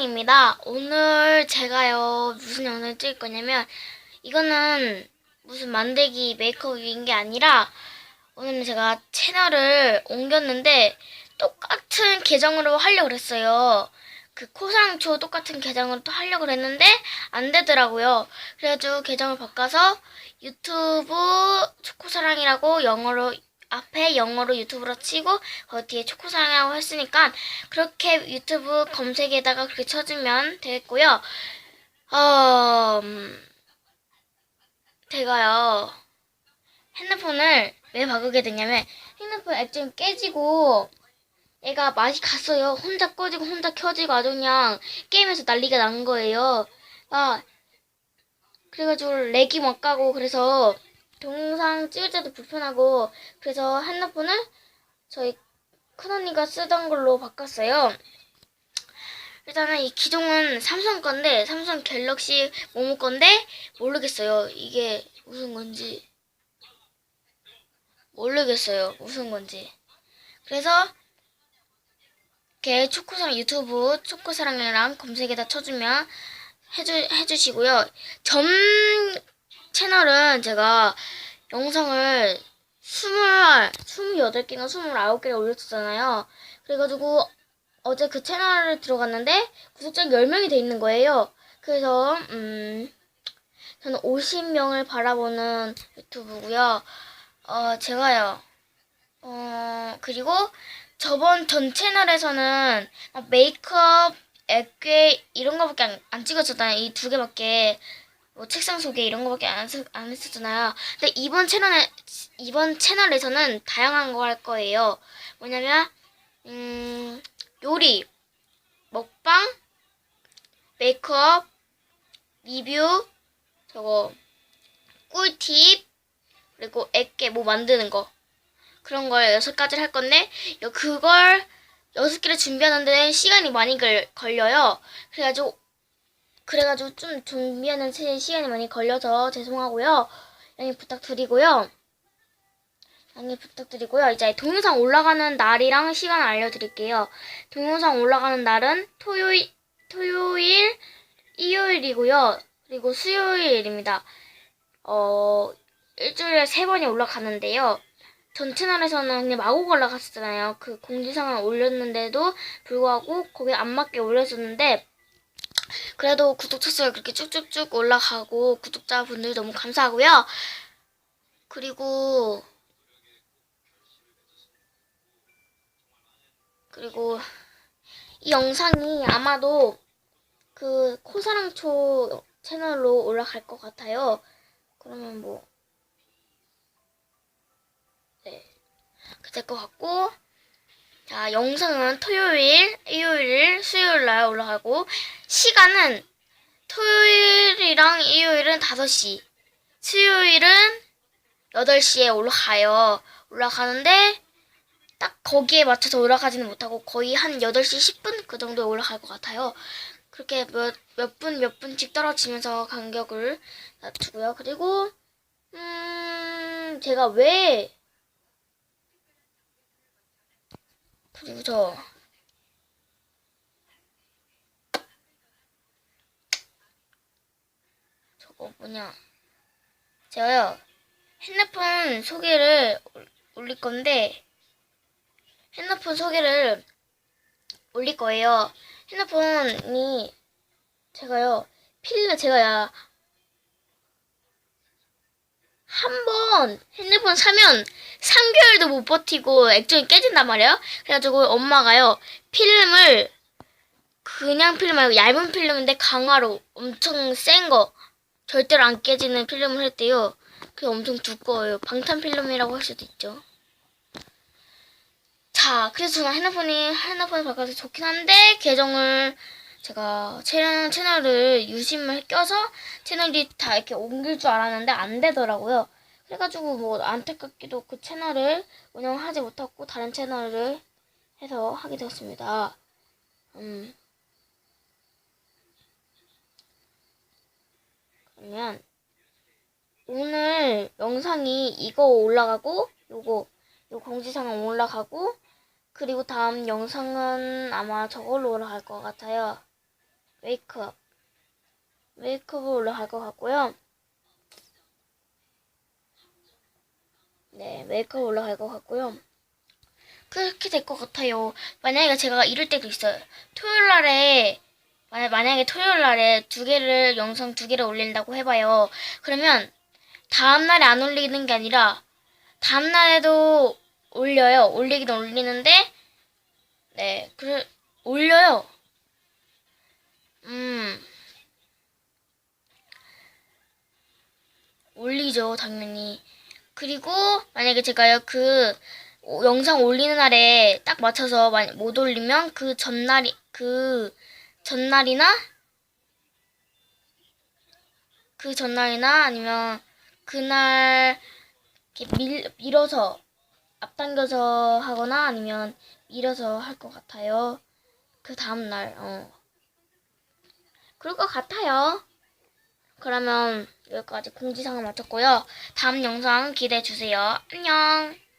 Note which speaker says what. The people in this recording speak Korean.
Speaker 1: 초코사랑입니다. 오늘 제가요, 무슨 영상을 찍을 거냐면, 이거는 무슨 만들기 메이크업인 게 아니라, 오늘은 제가 채널을 옮겼는데, 똑같은 계정으로 하려고 그랬어요. 그 코사랑초 똑같은 계정으로 또 하려고 그랬는데, 안 되더라고요. 그래가지고 계정을 바꿔서 유튜브 초코사랑이라고 영어로 앞에 영어로 유튜브로 치고 그 뒤에 초코사랑이라고 했으니까 그렇게 유튜브 검색에다가 그렇게 쳐주면 되겠고요. 어, 음, 제가요 핸드폰을 왜 바꾸게 됐냐면 핸드폰 액정이 깨지고 얘가 맛이 갔어요. 혼자 꺼지고 혼자 켜지고 아주 그냥 게임에서 난리가 난 거예요. 아 그래가지고 렉이 막 가고 그래서 동영상 찍을 때도 불편하고 그래서 핸드폰을 저희 큰언니가 쓰던 걸로 바꿨어요. 일단은 이 기종은 삼성 건데 삼성 갤럭시 모모 건데 모르겠어요. 이게 무슨 건지 모르겠어요. 무슨 건지. 그래서 이렇게 초코사랑 유튜브 초코사랑이랑 검색에다 쳐주면 해주 해주시고요. 점 채널은 제가 영상을 스물, 스물여덟 개나 스물아홉 개를 올렸었잖아요. 그래가지고 어제 그 채널을 들어갔는데 구독자 10명이 돼 있는 거예요. 그래서, 음, 저는 50명을 바라보는 유튜브고요. 어, 제가요. 어, 그리고 저번 전 채널에서는 막 메이크업, 액괴 이런 거밖에 안, 안 찍었었잖아요. 이 두 개밖에. 뭐 책상 소개 이런 거밖에 안, 했- 안 했었잖아요. 근데 이번 채널에 이번 채널에서는 다양한 거 할 거예요. 뭐냐면 음, 요리, 먹방, 메이크업, 리뷰, 저거 꿀팁 그리고 액게 뭐 만드는 거 그런 걸 여섯 가지를 할 건데 요- 그걸 여섯 개를 준비하는데 시간이 많이 걸, 걸려요. 그래가지고 그래가지고 좀 준비하는 시- 시간이 많이 걸려서 죄송하고요. 양해 부탁드리고요. 양해 부탁드리고요. 이제 동영상 올라가는 날이랑 시간 알려드릴게요. 동영상 올라가는 날은 토요일, 토요일, 일요일이고요. 그리고 수요일입니다. 어, 일주일에 세 번이 올라가는데요. 전 채널에서는 그냥 마구 올라갔었잖아요. 그 공지사항을 올렸는데도 불구하고 거기에 안 맞게 올렸었는데 그래도 구독자 수가 그렇게 쭉쭉쭉 올라가고 구독자분들 너무 감사하고요. 그리고 그리고 이 영상이 아마도 그 코사랑초 채널로 올라갈 것 같아요. 그러면 뭐 네. 그될 것 같고 자, 영상은 토요일, 일요일, 수요일 날 올라가고 시간은 토요일이랑 일요일은 5시, 수요일은 8시에 올라가요. 올라가는데 딱 거기에 맞춰서 올라가지는 못하고 거의 한 8시 10분 그 정도에 올라갈 것 같아요. 그렇게 몇, 몇 분, 몇 분씩 떨어지면서 간격을 낮추고요. 그리고, 음, 제가 왜 저 저거 뭐냐. 제가요 핸드폰 소개를 올- 올릴 건데 핸드폰 소개를 올릴 거예요. 핸드폰이 제가요 필름 제가야 한 번 핸드폰 사면 3개월도 못 버티고 액정이 깨진단 말이에요. 그래가지고 엄마가요 필름을 그냥 필름 말고 얇은 필름인데 강화로 엄청 센 거 절대로 안 깨지는 필름을 했대요. 그게 엄청 두꺼워요. 방탄 필름이라고 할 수도 있죠. 자, 그래서 저는 핸드폰이 핸드폰을 바꿔서 좋긴 한데 계정을 제가 채널, 채널을 유심을 껴서 채널이 다 이렇게 옮길 줄 알았는데 안 되더라고요. 그래가지고 뭐 안타깝게도 그 채널을 운영하지 못하고 다른 채널을 해서 하게 되었습니다. 음. 그러면 오늘 영상이 이거 올라가고 요거 요 공지사항 올라가고 그리고 다음 영상은 아마 저걸로 올라갈 것 같아요. 메이크업. 메이크업으로 올라갈 것 같고요. 네, 메이크업 올라갈 것 같고요. 그렇게 될 것 같아요. 만약에 제가 이럴 때도 있어요. 토요일 날에, 만약, 만약에 토요일 날에 두 개를, 영상 두 개를 올린다고 해봐요. 그러면 다음 날에 안 올리는 게 아니라, 다음 날에도 올려요. 올리긴 올리는데, 네, 그, 올려요. 음. 올리죠, 당연히. 그리고 만약에 제가요 그 오- 영상 올리는 날에 딱 맞춰서 만- 못 올리면 그 전날이 그 전날이나 그 전날이나 아니면 그날 이렇게 밀, 밀어서 앞당겨서 하거나 아니면 밀어서 할 것 같아요. 그 다음 날 어. 그럴 것 같아요. 그러면 여기까지 공지사항을 마쳤고요. 다음 영상 기대해 주세요. 안녕.